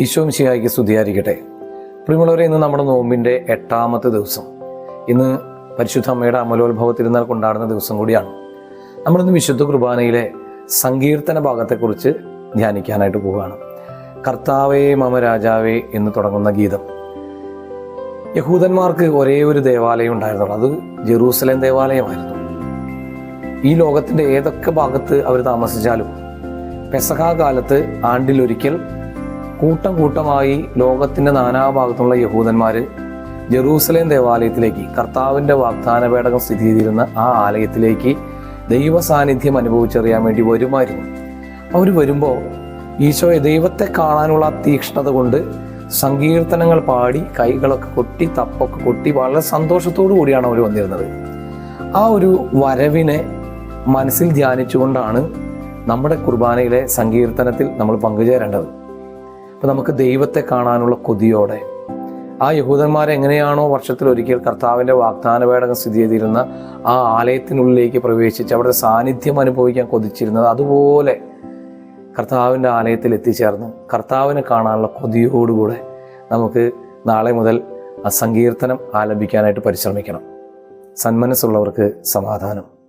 ഈശോ മിശിഹായിക്ക് സ്തുതിയായിരിക്കട്ടെ. പ്രിയമുള്ളവരെ ഇന്ന് നമ്മുടെ നോമ്പിന്റെ എട്ടാമത്തെ ദിവസം. ഇന്ന് പരിശുദ്ധ അമ്മയുടെ അമലോത്ഭവ തിരുനാൾ കൊണ്ടാടുന്ന ദിവസം കൂടിയാണ്. നമ്മളിന്ന് വിശുദ്ധ കുർബാനയിലെ സങ്കീർത്തന ഭാഗത്തെക്കുറിച്ച് ധ്യാനിക്കാനായിട്ട് പോവുകയാണ്. കർത്താവേ മമ രാജാവേ എന്ന് തുടങ്ങുന്ന ഗീതം. യഹൂദന്മാർക്ക് ഒരേ ഒരു ദേവാലയം ഉണ്ടായിരുന്നുള്ളൂ. അത് ജെറൂസലേം ദേവാലയമായിരുന്നു. ഈ ലോകത്തിന്റെ ഏതൊക്കെ ഭാഗത്ത് അവർ താമസിച്ചാലും പെസഹാ കാലത്ത് ആണ്ടിലൊരിക്കൽ കൂട്ടം കൂട്ടമായി ലോകത്തിന്റെ നാനാഭാഗത്തുള്ള യഹൂദന്മാർ ജെറൂസലേം ദേവാലയത്തിലേക്ക് കർത്താവിന്റെ വാഗ്ദാന പേടകം സ്ഥിതി ചെയ്തിരുന്ന ആ ആലയത്തിലേക്ക് ദൈവ സാന്നിധ്യം അനുഭവിച്ചറിയാൻ വേണ്ടി വരുമായിരുന്നു. അവർ വരുമ്പോൾ ഈശോയെ ദൈവത്തെ കാണാനുള്ള തീക്ഷ്ണത കൊണ്ട് സങ്കീർത്തനങ്ങൾ പാടി കൈകളൊക്കെ കൊട്ടി തപ്പൊക്കെ കൊട്ടി വളരെ സന്തോഷത്തോടു കൂടിയാണ് അവർ വന്നിരുന്നത്. ആ ഒരു വരവിനെ മനസ്സിൽ ധ്യാനിച്ചുകൊണ്ടാണ് നമ്മുടെ കുർബാനയിലെ സങ്കീർത്തനത്തിൽ നമ്മൾ പങ്കുചേരേണ്ടത്. അപ്പോൾ നമുക്ക് ദൈവത്തെ കാണാനുള്ള കൊതിയോടെ. ആ യഹൂദന്മാരെ എങ്ങനെയാണോ വർഷത്തിൽ ഒരിക്കൽ കർത്താവിന്റെ വാഗ്ദാന പേടകം സ്ഥിതി ചെയ്തിരുന്ന ആ ആലയത്തിനുള്ളിലേക്ക് പ്രവേശിച്ച് അവിടെ സാന്നിധ്യം അനുഭവിക്കാൻ കൊതിച്ചിരുന്നത് അതുപോലെ കർത്താവിന്റെ ആലയത്തിൽ എത്തിച്ചേർന്ന് കർത്താവിനെ കാണാനുള്ള കൊതിയോടുകൂടെ നമുക്ക് നാളെ മുതൽ സങ്കീർത്തനം ആലപിക്കാനായിട്ട് പരിശ്രമിക്കണം. സന്മനസ്സുള്ളവർക്ക് സമാധാനം.